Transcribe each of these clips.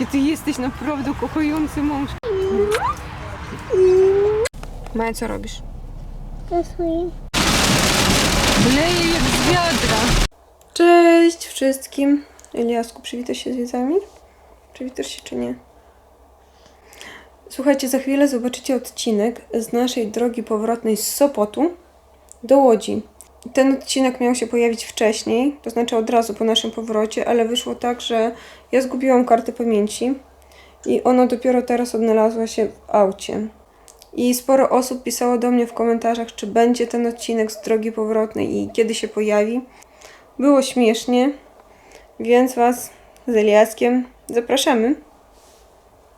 Jaki ty jesteś naprawdę kochający mąż. Maja, co robisz? Rysuję. Leje jak z wiadra. Cześć wszystkim. Eliasku, przywitasz się z widzami? Przywitasz się czy nie? Słuchajcie, za chwilę zobaczycie odcinek z naszej drogi powrotnej z Sopotu do Łodzi. Ten odcinek miał się pojawić wcześniej, to znaczy od razu po naszym powrocie, ale wyszło tak, że ja zgubiłam kartę pamięci i ona dopiero teraz odnalazła się w aucie. I sporo osób pisało do mnie w komentarzach, czy będzie ten odcinek z drogi powrotnej i kiedy się pojawi. Było śmiesznie, więc Was z Eliaskiem zapraszamy.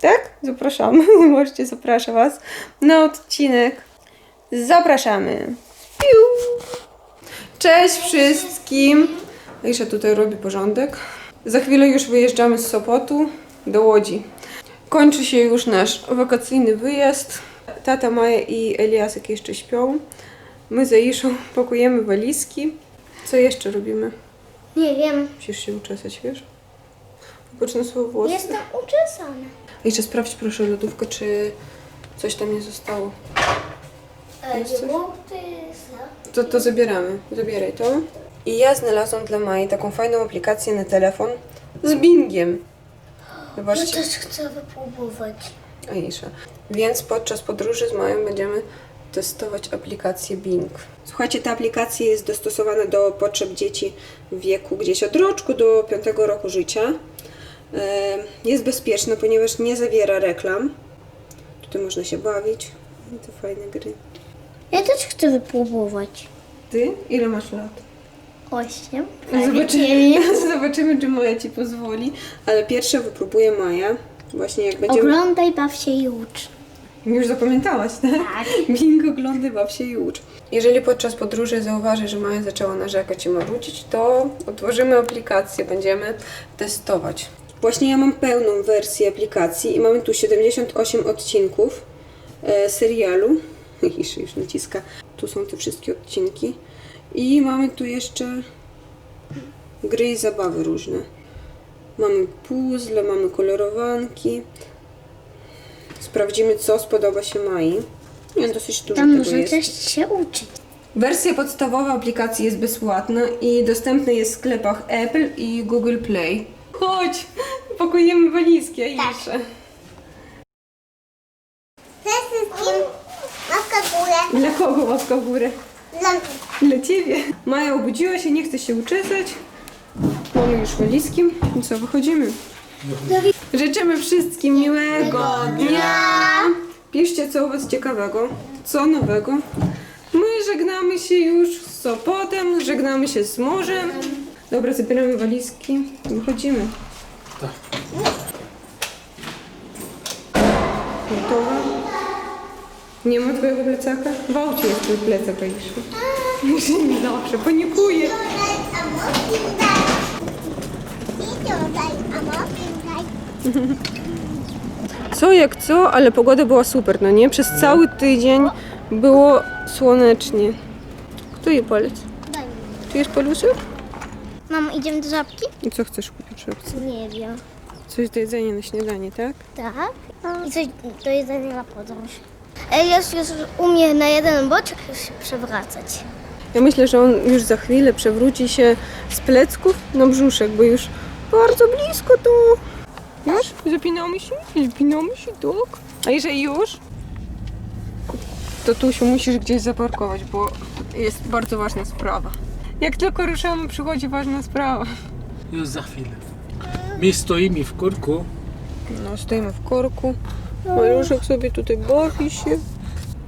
Tak? Zapraszamy. Możecie, zapraszam Was na odcinek. Zapraszamy. Piu! Cześć wszystkim. Aisza tutaj robi porządek. Za chwilę już wyjeżdżamy z Sopotu do Łodzi. Kończy się już nasz wakacyjny wyjazd. Tata Maja i Eliasek jeszcze śpią. My z Aiszą pakujemy walizki. Co jeszcze robimy? Nie wiem. Musisz się uczesać, wiesz? Na swoje włosy. Jestem uczesana. Jeszcze sprawdź proszę lodówkę, czy coś tam nie zostało. E, Jest coś? buty, To, to zabieramy. Zabieraj to. I ja znalazłam dla Mai taką fajną aplikację na telefon z Bingiem. Ja Zobaczcie. też chcę wypróbować. Aisza. Więc podczas podróży z Mają będziemy testować aplikację Bing. Słuchajcie, ta aplikacja jest dostosowana do potrzeb dzieci w wieku gdzieś od roczku do 5 roku życia. E, Jest bezpieczna, ponieważ nie zawiera reklam. Tutaj można się bawić. To fajne gry. Ja też chcę wypróbować. Ty? Ile masz lat? Osiem. Zobaczymy, zobaczymy, czy Maja Ci pozwoli. Ale pierwsze wypróbuje Maja. Właśnie jak będziemy... Oglądaj, baw się i ucz. Już zapamiętałaś, tak? Tak. Bing oglądaj, baw się i ucz. Jeżeli podczas podróży zauważy, że Maja zaczęła narzekać i marudzić, to otworzymy aplikację, będziemy testować. Właśnie ja mam pełną wersję aplikacji i mamy tu 78 odcinków e, serialu. Iż już naciska. Tu są te wszystkie odcinki. I mamy tu jeszcze gry i zabawy różne. Mamy puzzle, mamy kolorowanki. Sprawdzimy, co spodoba się Mai. Nie, dosyć dużo Tam tego można jest. też się uczyć. Wersja podstawowa aplikacji jest bezpłatna i dostępna jest w sklepach Apple i Google Play. Chodź, pakujemy walizki, a jeszcze. Cześć wszystkim. Łapka w górę. Dla kogo łapka w górę? Dla Dla ciebie. Maja obudziła się, nie chce się uczesać. Mamy już walizki. I co, wychodzimy. Życzymy wszystkim miłego dnia. Piszcie, co u Was ciekawego, co nowego. My żegnamy się już z Sopotem, żegnamy się z morzem. Dobra, zabieramy walizki i wychodzimy. Gotowa? Nie ma twojego plecaka? W aucie jest twój plecak, Aiszu. Już zawsze, panikuję. Co jak co, ale pogoda była super, no nie? Przez cały tydzień było słonecznie. Kto je palec? Czy jest paluszek? Mamo, idziemy do żabki? I co chcesz kupić w szopce? Nie wiem. Coś do jedzenia na śniadanie, tak? Tak? I coś do jedzenia na podróż. Elias już umie na jeden boczek się przewracać. Ja myślę, że on już za chwilę przewróci się z plecków na brzuszek, bo już bardzo blisko tu. Już? Zapinamy się? Zapinamy się, tak? A jeżeli już? To Tusiu musisz gdzieś zaparkować, bo jest bardzo ważna sprawa. Jak tylko ruszamy, przychodzi ważna sprawa. Już za chwilę. My stoimy w korku. No, stoimy w korku. Maluszek sobie tutaj bawi się.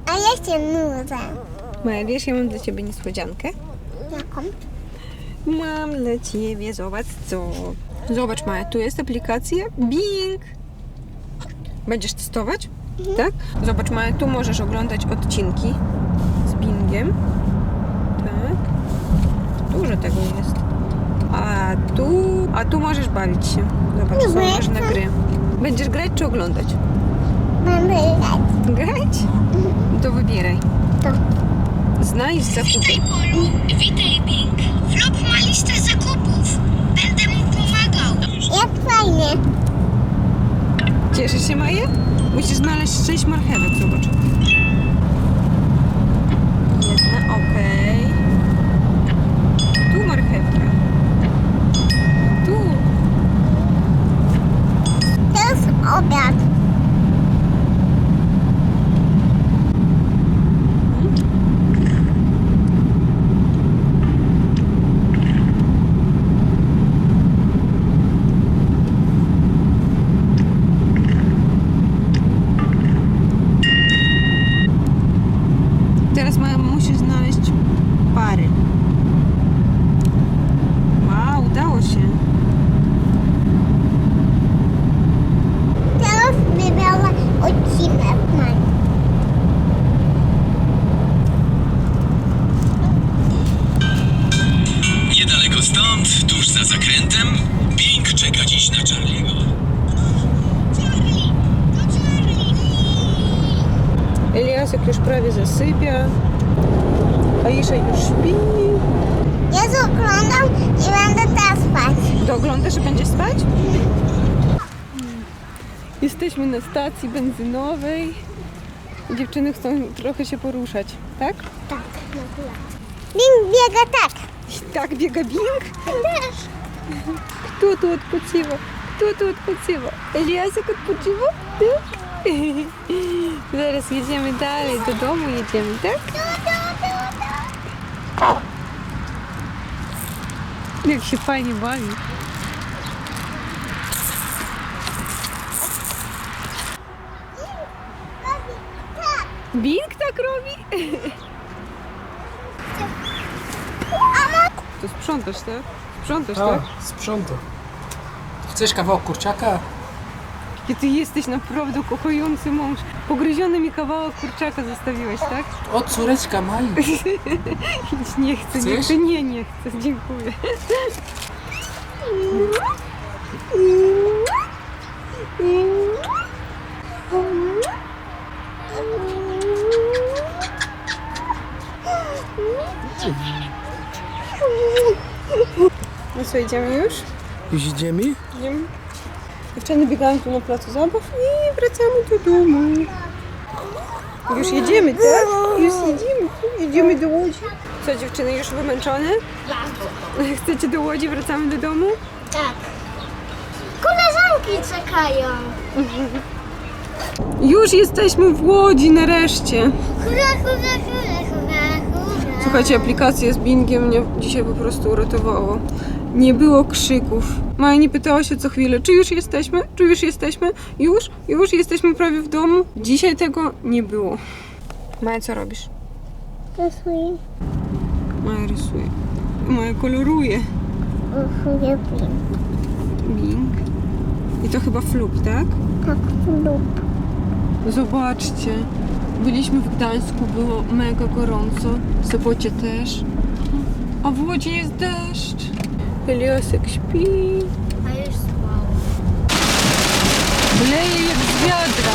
A ja się nudzę. Maja, wiesz, ja mam dla ciebie niespodziankę. Jaką? Mam dla ciebie, zobacz co. Zobacz Maja, tu jest aplikacja Bing. Będziesz testować? Tak? Zobacz Maja, tu możesz oglądać odcinki z Bingiem. Tak. Dużo tego jest. A tu, a tu możesz bawić się. Zobacz, są różne gry. Będziesz grać czy oglądać? Mam wygrać. Grać? To wybieraj. To. Znajdź zakupy. Polu, witaj Bing. Vlog ma listę zakupów. Będę mu pomagał. Jak fajnie. Cieszysz się, Maja? Musisz znaleźć sześć marchewek, zobacz. Jedna, okej. Tu marchewka. Tu. Teraz obiad. Teraz Maja musisz znaleźć pary. Wow, udało się. Teraz wybrała odcinek mam. Niedaleko stąd, tuż za zakrętem, Bing czeka dziś na Charlie'ego. Charlie, to Charlie. Eliasek już prawie zasypia. Aisza już śpi. Ja zaglądam i będę teraz spać. Doglądasz i będziesz spać? Jesteśmy na stacji benzynowej. Dziewczyny chcą trochę się poruszać, tak? Tak, na. Bing biega tak. Tak biega Bing. Też. Kto tu odpoczywa? Kto tu odpoczywa? Eliasek odpoczywa? Zaraz jedziemy dalej, do domu jedziemy, tak? Jak się fajnie bawi. Bing tak robi? To sprzątasz, tak? Sprzątasz, A, tak? Chcesz kawałek kurczaka? Jaki ty jesteś naprawdę kochający mąż. Pogryziony mi kawałek kurczaka zostawiłeś, tak? O, córeczka Maju. Nie chcę, nie Chcesz? chcę, nie, nie chcę, dziękuję. No co, idziemy już? Już idziemy? Idziemy. Dziewczyny biegają tu na placu zabaw i wracamy do domu. Już jedziemy, tak? Już jedziemy, jedziemy do Łodzi. Co dziewczyny, już wymęczone? Chcecie do Łodzi, wracamy do domu? Tak. Koleżanki czekają. Już jesteśmy w Łodzi nareszcie. Hurra, hurra, hurra, hurra, hurra. Słuchajcie, aplikacja z Bingiem mnie dzisiaj po prostu uratowało. Nie było krzyków. Maja nie pytała się co chwilę, czy już jesteśmy, czy już jesteśmy, już, już jesteśmy prawie w domu. Dzisiaj tego nie było. Maja, co robisz? Rysuję. Maja rysuje. Maja koloruje. Rysuję film. Bing. I to chyba fluk, tak? Tak, lub. Zobaczcie. Byliśmy w Gdańsku, było mega gorąco. W Sopocie też. A w Łodzi jest deszcz. Eliasek śpi. A już spał. Leje jak z wiadra.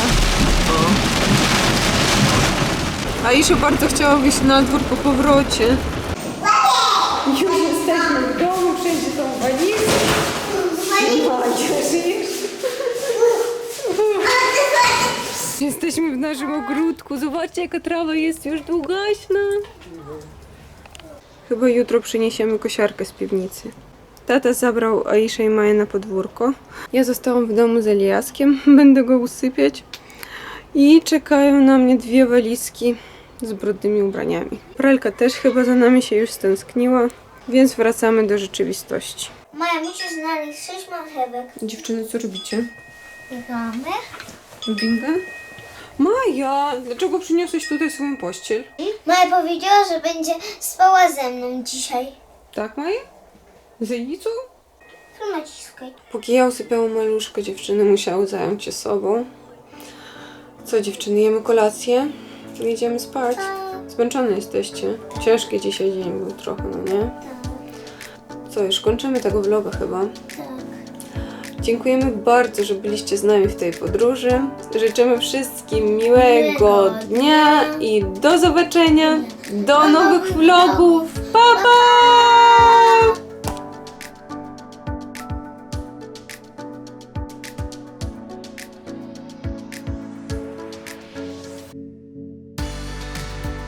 Aisza bardzo chciała wyjść na dwór po powrocie. Już jesteśmy w domu, wszędzie są walizki. Macia, żyjesz? Jesteśmy w naszym ogródku. Zobaczcie, jaka trawa jest już długaśna. Chyba jutro przyniesiemy kosiarkę z piwnicy. Tata zabrał Aiszę i Maję na podwórko. Ja zostałam w domu z Eliaskiem. Będę go usypiać. I czekają na mnie dwie walizki z brudnymi ubraniami. Pralka też chyba za nami się już stęskniła, więc wracamy do rzeczywistości. Maja, musisz znaleźć sześć marchewek. Dziewczyny, co robicie? Biegamy. Binga? Maja, dlaczego przyniosłeś tutaj swoją pościel? Maja powiedziała, że będzie spała ze mną dzisiaj. Tak, Maja? Z Elicą? Tu naciskaj. Póki ja usypiałam maluszko, dziewczyny musiały zająć się sobą. Co dziewczyny, jemy kolację? Idziemy spać. Zmęczone jesteście. Ciężki dzisiaj dzień był trochę, no nie? Co, już kończymy tego vloga chyba. Dziękujemy bardzo, że byliście z nami w tej podróży. Życzymy wszystkim miłego Miłego dnia. i do zobaczenia. Do nowych vlogów. Pa, pa!